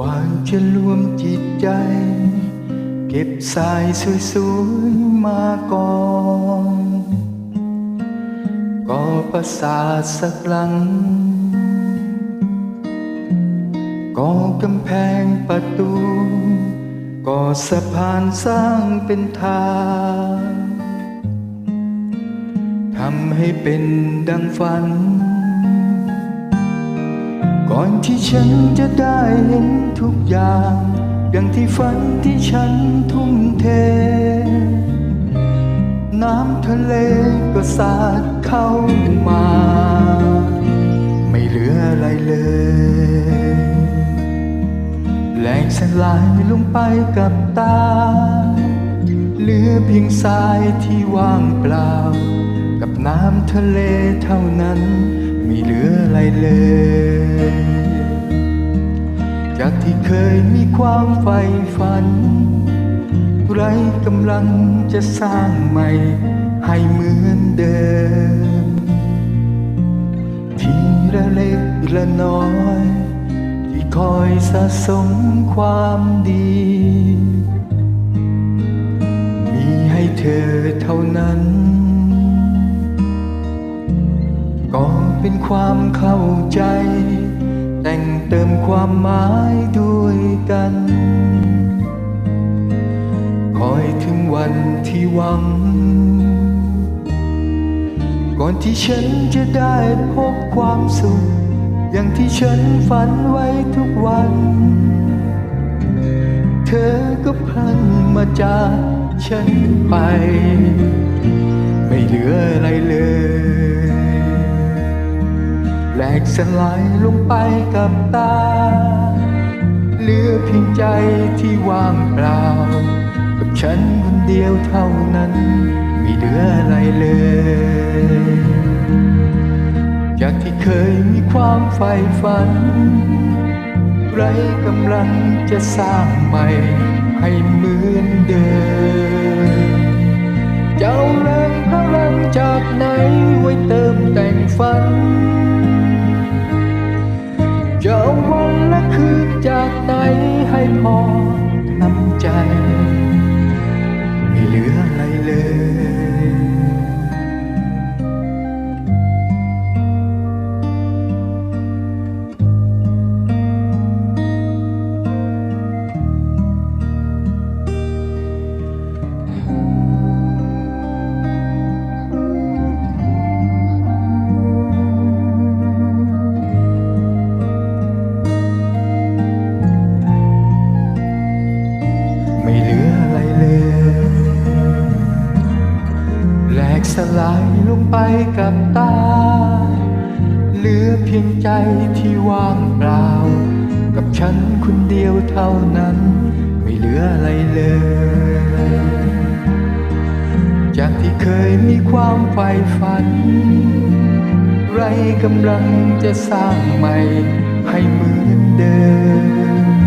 วางจะรวมจิตใจ เก็บสายสวยๆมาก่อนก่อประสาทสักหลังก่อกำแพงประตูก่อสะพานสร้างเป็นทางทำให้เป็นดังฝัน ก่อนที่ฉันจะได้เห็นทุกอย่าง อย่างที่ฝันที่ฉันทุ่มเท น้ำทะเลก็สาดเข้ามา ไม่เหลืออะไรเลยแหลกสลายลงไปกับตา เหลือเพียงทรายที่ว่างเปล่า กับน้ำทะเลเท่านั้น ไม่เหลืออะไรเลย จากที่เคยมีความใฝ่ฝัน ไรกำลังจะสร้างใหม่ ให้เหมือนเดิม ทีละเล็กละน้อย ที่คอยสะสมความดี มีให้เธอเท่านั้น ก็เป็นความเข้าใจ แต่งเติมความหมายด้วยกัน คอยถึงวันที่หวัง ก่อนที่ฉันจะได้พบความสุข อย่างที่ฉันฝันไว้ทุกวัน เธอก็พลันมาจากฉันไป ไม่เหลืออะไรเลย แหลกสลายลงไปกับตา เหลือเพียงใจที่ว่างเปล่า กับฉันคนเดียวเท่านั้น ไม่เหลืออะไรเลย จากที่เคยมีความใฝ่ฝัน ไรกำลังจะสร้างใหม่ให้เหมือนเดิม จะเอาวันและคืนจากไหนให้พอทำใจ ไม่เหลืออะไรเลย กสลายลงไปกับตา เหลือเพียงใจที่ว่างเปล่า กับฉันคนเดียวเท่านั้น ไม่เหลืออะไรเลย จากที่เคยมีความใฝ่ฝัน ไรกำลังจะสร้างใหม่ให้เหมือนเดิม